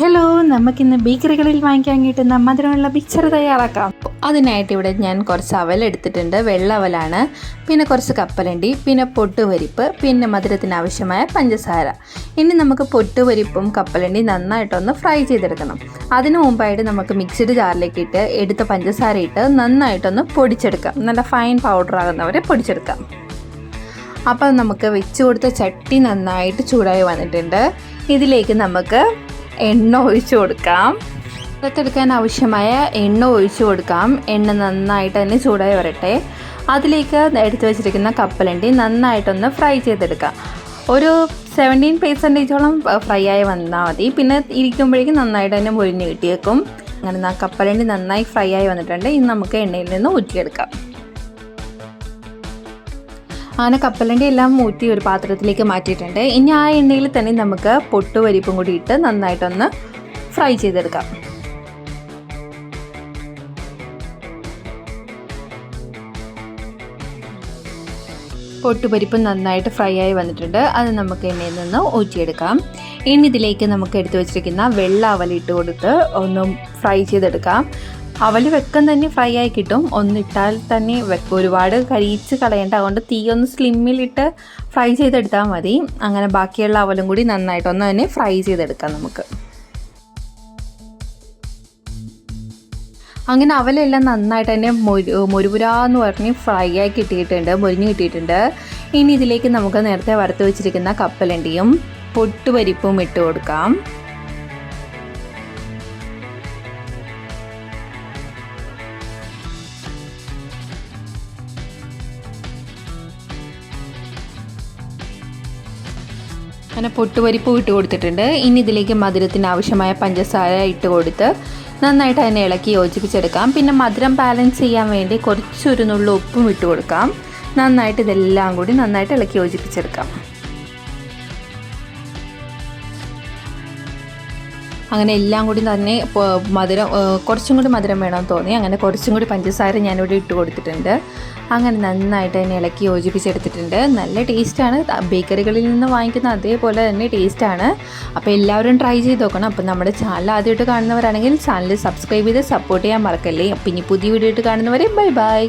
Hello നമുക്കിന്ന് ബേക്കറികളിൽ വാങ്ങിക്കാൻ കിട്ടുന്ന മധുരമുള്ള മിക്സർ തയ്യാറാക്കാം. അതിനായിട്ട് ഇവിടെ ഞാൻ കുറച്ച് അവൽ എടുത്തിട്ടുണ്ട്. വെള്ള അവലാണ്. പിന്നെ കുറച്ച് കപ്പലണ്ടി പിന്നെ പൊട്ടുപരിപ്പ് പിന്നെ മധുരത്തിന് ആവശ്യമായ പഞ്ചസാര. ഇനി നമുക്ക് പൊട്ടുപരിപ്പും കപ്പലണ്ടി നന്നായിട്ടൊന്ന് ഫ്രൈ ചെയ്തെടുക്കണം. അതിനു മുമ്പായിട്ട് നമുക്ക് മിക്സിഡ് ജാറിലേക്ക് ഇട്ട് എടുത്ത പഞ്ചസാര ഇട്ട് നന്നായിട്ടൊന്ന് പൊടിച്ചെടുക്കാം. നല്ല ഫൈൻ പൗഡർ ആകുന്നവരെ പൊടിച്ചെടുക്കാം. അപ്പോൾ നമുക്ക് വെച്ച് കൊടുത്ത ചട്ടി നന്നായിട്ട് ചൂടായി വന്നിട്ടുണ്ട്. ഇതിലേക്ക് നമുക്ക് എണ്ണ ഒഴിച്ചു കൊടുക്കാം. വറുത്തെടുക്കാൻ ആവശ്യമായ എണ്ണ ഒഴിച്ചു കൊടുക്കാം. എണ്ണ നന്നായിട്ട് തന്നെ ചൂടായി വരട്ടെ. അതിലേക്ക് എടുത്തു വെച്ചിരിക്കുന്ന കപ്പലണ്ടി നന്നായിട്ടൊന്ന് ഫ്രൈ ചെയ്തെടുക്കാം. ഒരു സെവന്റീൻ പെർസെന്റേജോളം ഫ്രൈ ആയി വന്നാൽ മതി. പിന്നെ ഇരിക്കുമ്പോഴേക്കും നന്നായിട്ട് തന്നെ മുരിഞ്ഞ് കിട്ടിയേക്കും. അങ്ങനെ കപ്പലണ്ടി നന്നായി ഫ്രൈ ആയി വന്നിട്ടുണ്ട്. ഇനി നമുക്ക് എണ്ണയിൽ നിന്ന് ഊറ്റിയെടുക്കാം. അങ്ങനെ കപ്പലണ്ടി എല്ലാം ഊറ്റി ഒരു പാത്രത്തിലേക്ക് മാറ്റിയിട്ടുണ്ട്. ഇനി ആ എണ്ണയിൽ തന്നെ നമുക്ക് പൊട്ടുപരിപ്പും കൂടി ഇട്ട് നന്നായിട്ടൊന്ന് ഫ്രൈ ചെയ്തെടുക്കാം. പൊട്ടുപരിപ്പ് നന്നായിട്ട് ഫ്രൈ ആയി വന്നിട്ടുണ്ട്. അത് നമുക്ക് എണ്ണയിൽ നിന്ന് ഊറ്റിയെടുക്കാം. ഇനി ഇതിലേക്ക് നമുക്ക് എടുത്തു വെച്ചിരിക്കുന്ന വെള്ള അവലിട്ട് കൊടുത്ത് ഒന്ന് ഫ്രൈ ചെയ്തെടുക്കാം. അവൽ വെക്കം തന്നെ ഫ്രൈ ആയി കിട്ടും. ഒന്നിട്ടാൽ തന്നെ വെക്കും. ഒരുപാട് കരിയിച്ച് കളയേണ്ട. അതുകൊണ്ട് തീ ഒന്ന് സ്ലിമ്മിലിട്ട് ഫ്രൈ ചെയ്തെടുത്താൽ മതി. അങ്ങനെ ബാക്കിയുള്ള അവലും കൂടി നന്നായിട്ടൊന്ന് തന്നെ ഫ്രൈ ചെയ്തെടുക്കാം നമുക്ക്. അങ്ങനെ അവലെല്ലാം നന്നായിട്ട് തന്നെ മൊരു മൊരുപുരാന്ന് പറഞ്ഞ് ഫ്രൈ ആയി കിട്ടിയിട്ടുണ്ട്. മൊരിഞ്ഞ് കിട്ടിയിട്ടുണ്ട്. ഇനി ഇതിലേക്ക് നമുക്ക് നേരത്തെ വറുത്ത് വെച്ചിരിക്കുന്ന കപ്പലണ്ടിയും പൊട്ടുപരിപ്പും ഇട്ട് കൊടുക്കാം. അങ്ങനെ പൊട്ടുപരിപ്പ് ഇട്ട് കൊടുത്തിട്ടുണ്ട്. ഇനി ഇതിലേക്ക് മധുരത്തിന് ആവശ്യമായ പഞ്ചസാര ഇട്ട് കൊടുത്ത് നന്നായിട്ട് അതിനെ ഇളക്കി യോജിപ്പിച്ചെടുക്കാം. പിന്നെ മധുരം ബാലൻസ് ചെയ്യാൻ വേണ്ടി കുറച്ചൊരു നുള്ളു ഉപ്പും ഇട്ട് കൊടുക്കാം. നന്നായിട്ട് ഇതെല്ലാം കൂടി നന്നായിട്ട് ഇളക്കി യോജിപ്പിച്ചെടുക്കാം. അങ്ങനെ എല്ലാം കൂടി തന്നെ മധുരം കുറച്ചും കൂടി മധുരം വേണമെന്ന് തോന്നി. അങ്ങനെ കുറച്ചും കൂടി പഞ്ചസാര ഞാനിവിടെ ഇട്ട് കൊടുത്തിട്ടുണ്ട്. അങ്ങനെ നന്നായിട്ട് തന്നെ ഇളക്കി യോജിപ്പിച്ചെടുത്തിട്ടുണ്ട്. നല്ല ടേസ്റ്റാണ്. ബേക്കറികളിൽ നിന്ന് വാങ്ങിക്കുന്ന അതേപോലെ തന്നെ ടേസ്റ്റാണ്. അപ്പോൾ എല്ലാവരും ട്രൈ ചെയ്ത് നോക്കണം. അപ്പോൾ നമ്മുടെ ചാനൽ ആദ്യമായിട്ട് കാണുന്നവരാണെങ്കിൽ ചാനൽ സബ്സ്ക്രൈബ് ചെയ്ത് സപ്പോർട്ട് ചെയ്യാൻ മറക്കല്ലേ. ഇനി പുതിയ വീഡിയോ ആയിട്ട് കാണുന്നവരെ ബൈ ബൈ.